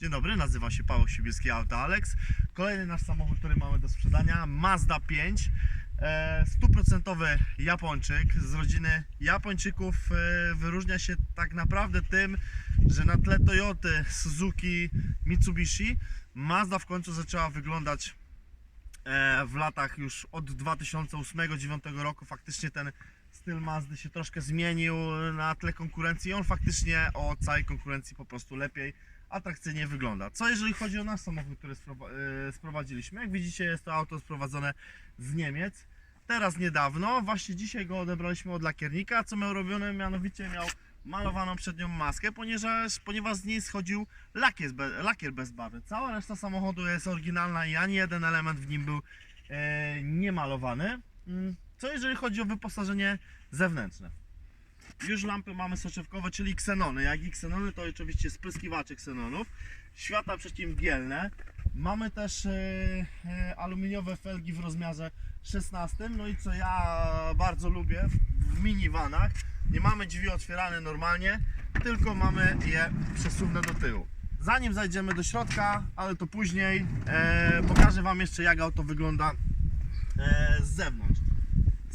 Dzień dobry, nazywam się Paweł Sibielski, Auto Alex. Kolejny nasz samochód, który mamy do sprzedania, Mazda 5. E, Stuprocentowy Japończyk z rodziny Japończyków e, wyróżnia się tak naprawdę tym, że na tle Toyoty, Suzuki, Mitsubishi Mazda w końcu zaczęła wyglądać e, w latach już od 2008-2009 roku. Faktycznie ten styl Mazdy się troszkę zmienił na tle konkurencji i on faktycznie o całej konkurencji po prostu lepiej atrakcyjnie wygląda. Co jeżeli chodzi o nasz samochód, który e, sprowadziliśmy? Jak widzicie jest to auto sprowadzone z Niemiec. Teraz niedawno, właśnie dzisiaj go odebraliśmy od lakiernika, co miał robione, mianowicie miał malowaną przednią maskę, ponieważ, ponieważ z niej schodził lakier, lakier bez barwy. Cała reszta samochodu jest oryginalna i ani jeden element w nim był e, niemalowany. Co jeżeli chodzi o wyposażenie zewnętrzne? Już lampy mamy soczewkowe, czyli ksenony. Jak i ksenony to oczywiście spryskiwacze ksenonów. Światła przeciwmgielne. Mamy też e, e, aluminiowe felgi w rozmiarze 16. No i co ja bardzo lubię w, minivanach, nie mamy drzwi otwierane normalnie, tylko mamy je przesuwne do tyłu. Zanim zajdziemy do środka, ale to później, e, pokażę Wam jeszcze jak auto wygląda z zewnątrz.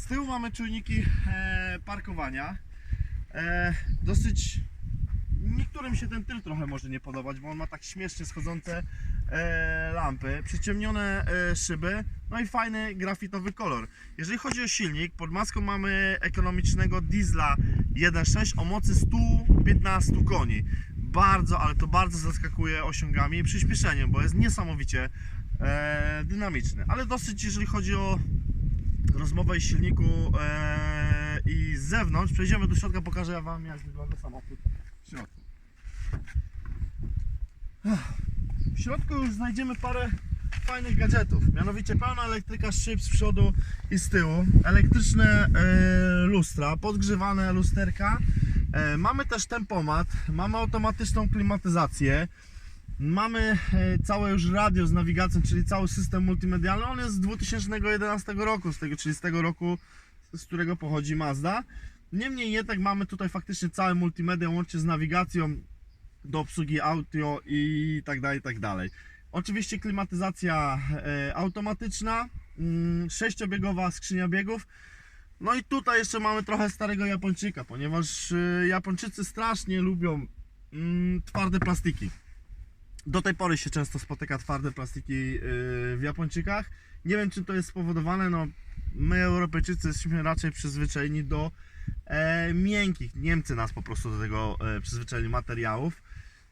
Z tyłu mamy czujniki e, parkowania. E, dosyć. Niektórym się ten tyl trochę może nie podobać, bo on ma tak śmiesznie schodzące e, lampy, przyciemnione szyby, no i fajny grafitowy kolor. Jeżeli chodzi o silnik, pod maską mamy ekonomicznego diesla 1.6 o mocy 115 koni. Bardzo, ale to bardzo zaskakuje osiągami i przyspieszeniem, bo jest niesamowicie dynamiczny. Ale dosyć, jeżeli chodzi o rozmowę i silniku e, i z zewnątrz. Przejdziemy do środka, pokażę Wam jak wygląda samochód w środku. W środku już znajdziemy parę fajnych gadżetów, mianowicie pełna elektryka szyb z przodu i z tyłu, elektryczne e, lustra, podgrzewane lusterka, e, mamy też tempomat, mamy automatyczną klimatyzację, Mamy e, całe już radio z nawigacją, czyli cały system multimedialny. On jest z 2011 roku, z tego, czyli z tego roku, z którego pochodzi Mazda. Niemniej jednak mamy tutaj faktycznie całe multimedia łącznie z nawigacją do obsługi audio i tak dalej, i tak dalej. Oczywiście klimatyzacja e, automatyczna, mm, sześciobiegowa skrzynia biegów. No i tutaj jeszcze mamy trochę starego Japończyka, ponieważ e, Japończycy strasznie lubią mm, twarde plastiki. Do tej pory się często spotyka twarde plastiki yy, w Japończykach. Nie wiem, czym to jest spowodowane. No, my, Europejczycy, jesteśmy raczej przyzwyczajeni do e, miękkich. Niemcy nas po prostu do tego e, przyzwyczaili materiałów.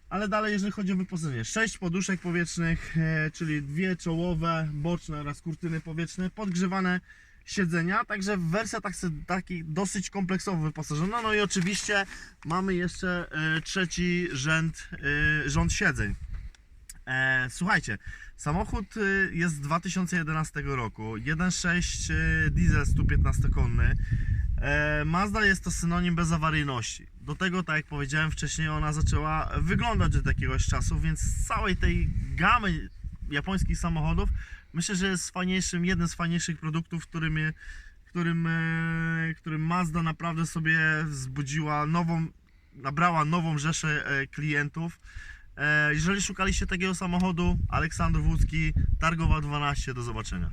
Ale dalej, jeżeli chodzi o wyposażenie, 6 poduszek powietrznych, e, czyli dwie czołowe, boczne oraz kurtyny powietrzne, podgrzewane siedzenia, także wersja tak, taki dosyć kompleksowo wyposażona. No i oczywiście mamy jeszcze e, trzeci rzęd, e, rząd siedzeń. E, słuchajcie, samochód y, jest z 2011 roku, 1.6 y, diesel 115-konny. E, Mazda jest to synonim bezawaryjności. Do tego, tak jak powiedziałem wcześniej, ona zaczęła wyglądać od jakiegoś czasu, więc z całej tej gamy japońskich samochodów myślę, że jest fajniejszym, jeden z fajniejszych produktów, którym, którym, e, którym Mazda naprawdę sobie wzbudziła nową, nabrała nową rzeszę e, klientów. E, Jeżeli szukaliście takiego samochodu, Aleksandr Wódzki, Targowa 12, do zobaczenia.